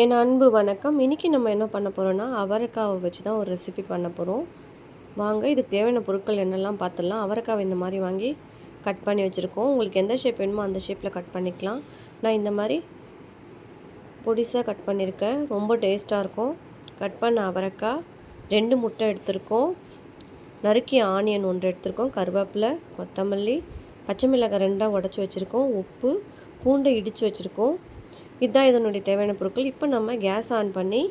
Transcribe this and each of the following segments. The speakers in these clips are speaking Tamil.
என் அன்பு வணக்கம். இன்றைக்கி நம்ம என்ன பண்ண போகிறோன்னா அவரைக்காவை வச்சு தான் ஒரு ரெசிபி பண்ண போகிறோம் வாங்க இதுக்கு தேவையான பொருட்கள் என்னெல்லாம் பார்த்துடலாம். அவரைக்காவை இந்த மாதிரி வாங்கி கட் பண்ணி வச்சுருக்கோம். உங்களுக்கு எந்த ஷேப் வேணுமோ அந்த ஷேப்பில் கட் பண்ணிக்கலாம். நான் இந்த மாதிரி பொடிசாக கட் பண்ணியிருக்கேன். ரொம்ப டேஸ்ட்டாக இருக்கும். கட் பண்ண அவரைக்காய் ரெண்டு முட்டை எடுத்திருக்கோம். நறுக்கிய ஆனியன் ஒன்று எடுத்திருக்கோம். கருவேப்பிலை கொத்தமல்லி பச்சை மிளகாய் ரெண்டாக உடச்சி வச்சுருக்கோம். உப்பு பூண்டை இடித்து வச்சுருக்கோம். இதுதான் இதனுடைய தேவையான பொருட்கள். இப்போ நம்ம கேஸ் ஆன் பண்ணி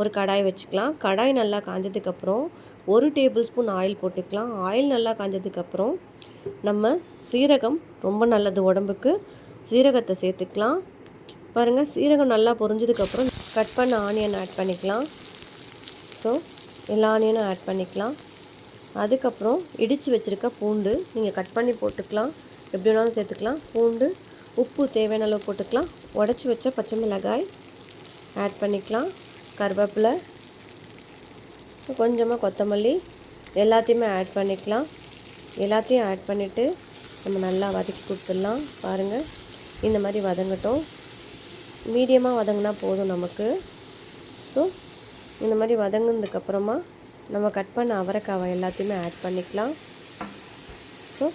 ஒரு கடாய் வச்சுக்கலாம். கடாய் நல்லா காஞ்சதுக்கப்புறம் ஒரு டேபிள் ஸ்பூன் ஆயில் போட்டுக்கலாம். ஆயில் நல்லா காஞ்சதுக்கப்புறம் நம்ம சீரகம் ரொம்ப நல்லது உடம்புக்கு. சீரகத்தை சேர்த்துக்கலாம். பாருங்கள் சீரகம் நல்லா பொரிஞ்சதுக்கப்புறம் கட் பண்ண ஆனியன் ஆட் பண்ணிக்கலாம். ஸோ எல்லா ஆனியனும் ஆட் பண்ணிக்கலாம். அதுக்கப்புறம் இடித்து வச்சுருக்க பூண்டு நீங்கள் கட் பண்ணி போட்டுக்கலாம். எப்படி வேணாலும் சேர்த்துக்கலாம். பூண்டு உப்பு தேவையான அளவு போட்டுக்கலாம். உடச்சி வச்ச பச்சை மிளகாய் ஆட் பண்ணிக்கலாம். கருவேப்பிலை கொஞ்சமாக கொத்தமல்லி எல்லாத்தையுமே ஆட் பண்ணிக்கலாம். எல்லாத்தையும் ஆட் பண்ணிவிட்டு நம்ம நல்லா வதக்கி கொடுத்துடலாம். பாருங்கள் இந்த மாதிரி வதங்கட்டும். மீடியமாக வதங்கினா போதும் நமக்கு. ஸோ இந்த மாதிரி வதங்கினதுக்கப்புறமா நம்ம கட் பண்ண அவரைக்காவை எல்லாத்தையுமே ஆட் பண்ணிக்கலாம். ஸோ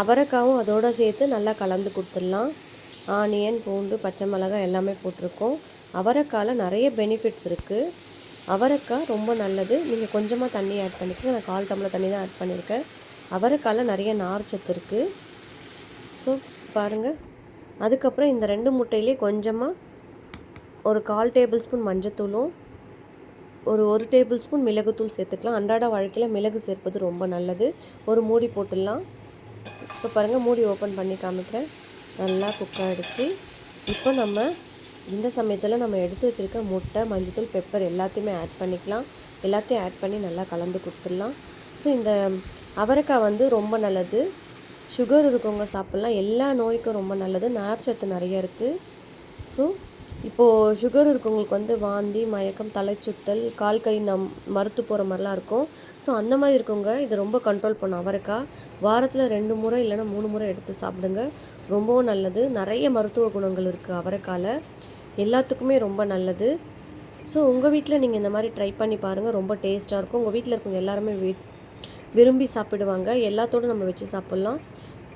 அவரைக்காவும் அதோடு சேர்த்து நல்லா கலந்து கொடுத்துடலாம். ஆனியன் பூண்டு பச்சை மிளகாய் எல்லாமே போட்டிருக்கோம். அவரைக்காயில் நிறைய பெனிஃபிட்ஸ் இருக்குது அவரைக்காய் ரொம்ப நல்லது. நீங்கள் கொஞ்சமாக தண்ணி ஆட் பண்ணிக்கோங்க. நான் கால் டம்ளர் தண்ணி தான் ஆட் பண்ணியிருக்கேன். அவரைக்காயில் நிறைய நார் சத்து இருக்குது ஸோ பாருங்கள் அதுக்கப்புறம் இந்த ரெண்டு முட்டையிலே கொஞ்சமாக ஒரு கால் டேபிள் ஸ்பூன் மஞ்சத்தூளும் ஒரு ஒரு டேபிள் ஸ்பூன் மிளகுத்தூள் சேர்த்துக்கலாம். அன்றாட வாழ்க்கையில் மிளகு சேர்ப்பது ரொம்ப நல்லது. ஒரு மூடி போட்டுடலாம். இப்போ பாருங்கள் மூடி ஓப்பன் பண்ணி காமிக்கிறேன். நல்லா குக் ஆகிடுச்சு இப்போ நம்ம இந்த சமயத்தில் நம்ம எடுத்து வச்சுருக்க முட்டை மஞ்சத்தூள் பெப்பர் எல்லாத்தையுமே ஆட் பண்ணிக்கலாம். எல்லாத்தையும் ஆட் பண்ணி நல்லா கலந்து கொடுத்துடலாம். ஸோ இந்த அவரைக்காய் வந்து ரொம்ப நல்லது. சுகர் இருக்கவங்க சாப்பிட்லாம். எல்லா நோய்க்கும் ரொம்ப நல்லது. நார்ச்சத்து நிறைய இருக்குது ஸோ இப்போது சுகர் இருக்கவங்களுக்கு வந்து வாந்தி மயக்கம் தலைச்சுத்தல் கால் கை நம் மறுத்து போகிற மாதிரிலாம் இருக்கும். ஸோ அந்த மாதிரி இருக்கவங்க இதை ரொம்ப கண்ட்ரோல் பண்ணும் அவரைக்காய் வாரத்தில் ரெண்டு முறை இல்லைன்னா மூணு முறை எடுத்து சாப்பிடுங்க. ரொம்பவும் நல்லது. நிறைய மருத்துவ குணங்கள் இருக்குது அவரைக்காயில் எல்லாத்துக்குமே ரொம்ப நல்லது. ஸோ உங்கள் வீட்டில் நீங்கள் இந்த மாதிரி ட்ரை பண்ணி பாருங்கள் ரொம்ப டேஸ்ட்டாக இருக்கும். உங்கள் வீட்டில் இருக்கவங்க எல்லாருமே விரும்பி சாப்பிடுவாங்க. எல்லாத்தோடும் நம்ம வச்சு சாப்பிட்லாம்.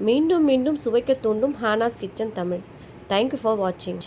மீண்டும் மீண்டும் சுவைக்க தூண்டும் ஹானாஸ் kitchen Tamil. Thank you for வாட்சிங்